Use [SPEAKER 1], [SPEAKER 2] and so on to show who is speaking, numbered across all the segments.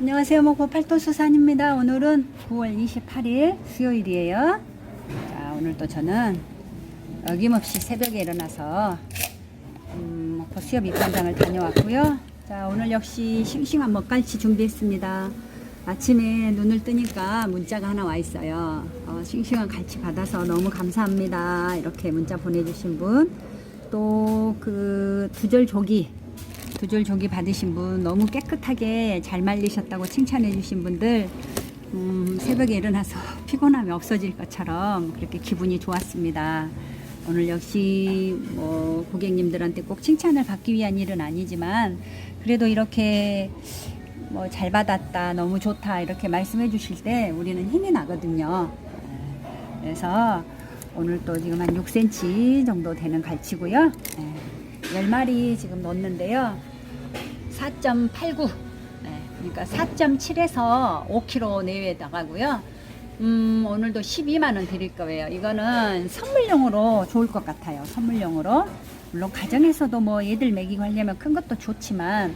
[SPEAKER 1] 안녕하세요. 목포 팔도수산입니다. 오늘은 9월 28일 수요일이에요. 자, 오늘도 저는 어김없이 새벽에 일어나서 음, 목포 수협 입관장을 다녀왔고요. 자, 오늘 역시 싱싱한 먹갈치 준비했습니다. 아침에 눈을 뜨니까 문자가 하나 와 있어요. 어, 싱싱한 갈치 받아서 너무 감사합니다. 이렇게 문자 보내주신 분. 또 그 두절 조기 두줄 조기 받으신 분 너무 깨끗하게 잘 말리셨다고 칭찬해 주신 분들 음, 새벽에 일어나서 피곤함이 없어질 것처럼 그렇게 기분이 좋았습니다. 오늘 역시 뭐 고객님들한테 꼭 칭찬을 받기 위한 일은 아니지만 그래도 이렇게 뭐 잘 받았다 너무 좋다 이렇게 말씀해 주실 때 우리는 힘이 나거든요. 네. 그래서 오늘 또 지금 한 6cm 정도 되는 갈치고요. 네. 10마리 지금 넣었는데요. 4.89. 네, 그러니까 4.7에서 5kg 내외 나가고요. 음, 오늘도 12만원 드릴 거예요. 이거는 선물용으로 좋을 것 같아요. 선물용으로. 물론 가정에서도 뭐 얘들 먹이고 하려면 큰 것도 좋지만,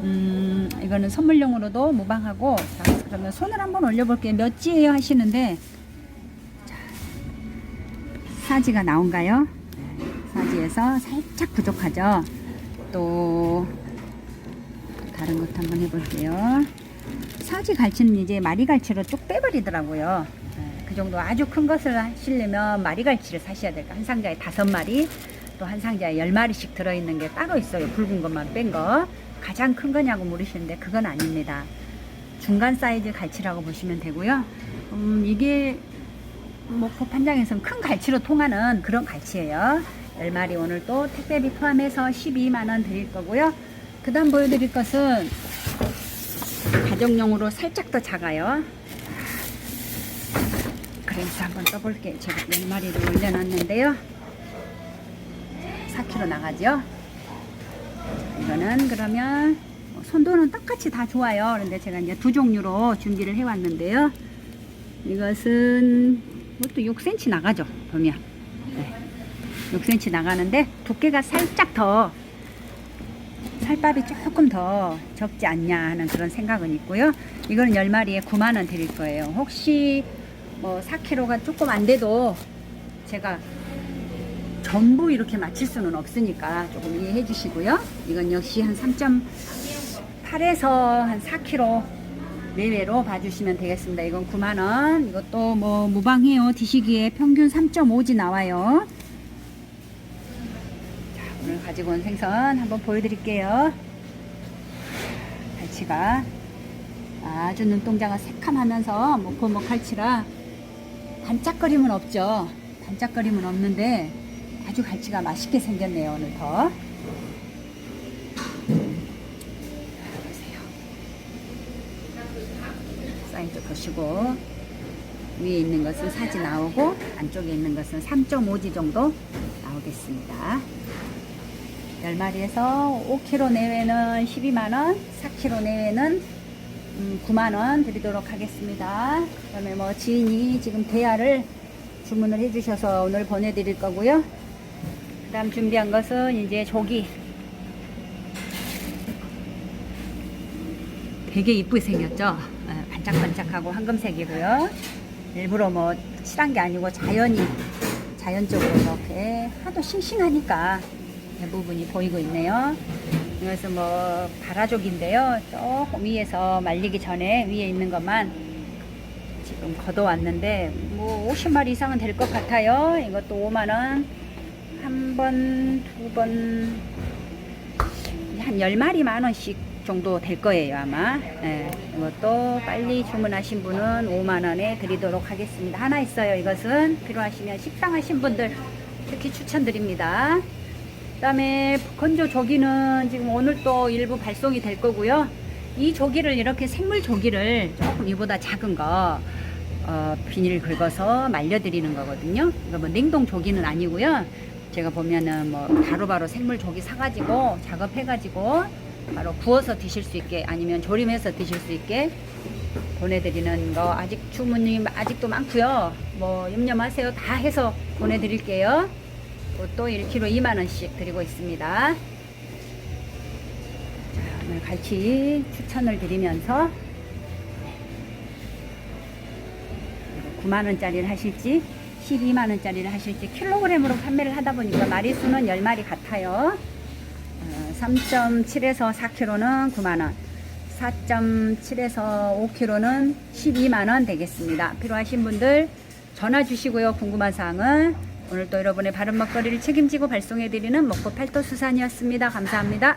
[SPEAKER 1] 음, 이거는 선물용으로도 무방하고, 자, 그러면 손을 한번 올려볼게요. 몇 지예요? 하시는데, 자, 사지가 나온가요? 사지에서 살짝 부족하죠. 또 다른 것도 한번 해볼게요. 사지 갈치는 이제 마리 갈치로 쭉 빼버리더라고요. 네, 그 정도 아주 큰 것을 하시려면 마리 갈치를 사셔야 될까. 한 상자에 다섯 마리, 또 한 상자에 열 마리씩 들어있는 게 따로 있어요. 붉은 것만 뺀 거. 가장 큰 거냐고 물으시는데 그건 아닙니다. 중간 사이즈 갈치라고 보시면 되고요. 음, 이게 목포 판장에서는 큰 갈치로 통하는 그런 갈치예요. 10마리 오늘 또 택배비 포함해서 12만원 드릴 거고요. 그 다음 보여드릴 것은 가정용으로 살짝 더 작아요. 그래서 한번 떠볼게요. 제가 10마리를 올려놨는데요. 4kg 나가죠. 이거는 그러면 손도는 똑같이 다 좋아요. 그런데 제가 이제 두 종류로 준비를 해왔는데요. 이것은 이것도 6cm 나가죠. 보면. 네. 6cm 나가는데 두께가 살짝 더 살밥이 조금 더 적지 않냐 하는 그런 생각은 있고요. 이거는 10마리에 9만원 드릴 거예요. 혹시 뭐 4kg가 조금 안 돼도 제가 전부 이렇게 맞출 수는 없으니까 조금 이해해 주시고요. 이건 역시 한 3.8에서 한 4kg 내외로 봐주시면 되겠습니다. 이건 9만원. 이것도 뭐 무방해요. 드시기에 평균 3.5지 나와요. 가지고 온 생선 한번 보여드릴게요. 갈치가 아주 눈동자가 새카하면서 목포목 갈치라 반짝거림은 없죠. 반짝거림은 없는데 아주 갈치가 맛있게 생겼네요. 오늘 더. 사이즈 보시고 위에 있는 것은 사지 나오고 안쪽에 있는 것은 3.5지 정도 나오겠습니다. 10마리에서 5kg 내외는 12만원, 4kg 내외는 음, 9만원 드리도록 하겠습니다. 그 다음에 뭐 지인이 지금 대야를 주문을 해주셔서 오늘 보내드릴 거고요. 그 다음 준비한 것은 이제 조기. 되게 이쁘게 생겼죠? 예, 반짝반짝하고 황금색이고요. 일부러 뭐 칠한 게 아니고 자연이, 자연적으로 이렇게 하도 싱싱하니까 대부분이 보이고 있네요. 이것은 뭐 가라족인데요. 조금 위에서 말리기 전에 위에 있는 것만 지금 걷어왔는데 뭐 50마리 이상은 될 것 같아요. 이것도 5만원. 한 번, 두 번, 한 10마리 만원씩 정도 될 거예요, 아마. 예, 이것도 빨리 주문하신 분은 5만원에 드리도록 하겠습니다. 하나 있어요, 이것은. 필요하시면 식당하신 분들 특히 추천드립니다. 그 다음에 건조 조기는 지금 오늘 또 일부 발송이 될 거고요. 이 조기를 이렇게 생물 조기를 조금 이보다 작은 거 어, 비닐 긁어서 말려드리는 거거든요. 이거 뭐 냉동 조기는 아니고요. 제가 보면은 뭐 바로바로 생물 조기 사가지고 작업해가지고 바로 구워서 드실 수 있게 아니면 조림해서 드실 수 있게 보내드리는 거 아직 주문이 아직도 많고요. 뭐 염려 마세요. 다 해서 보내드릴게요. 또 1kg 2만원씩 드리고 있습니다. 오늘 갈치 추천을 드리면서 9만원짜리를 하실지 12만원짜리를 하실지 킬로그램으로 판매를 하다 보니까 마리수는 10마리 같아요. 3.7에서 4kg는 9만원 4.7에서 5kg는 12만원 되겠습니다. 필요하신 분들 전화 주시고요. 궁금한 사항은 오늘 또 여러분의 바른 먹거리를 책임지고 발송해드리는 먹고 팔도 수산이었습니다. 감사합니다.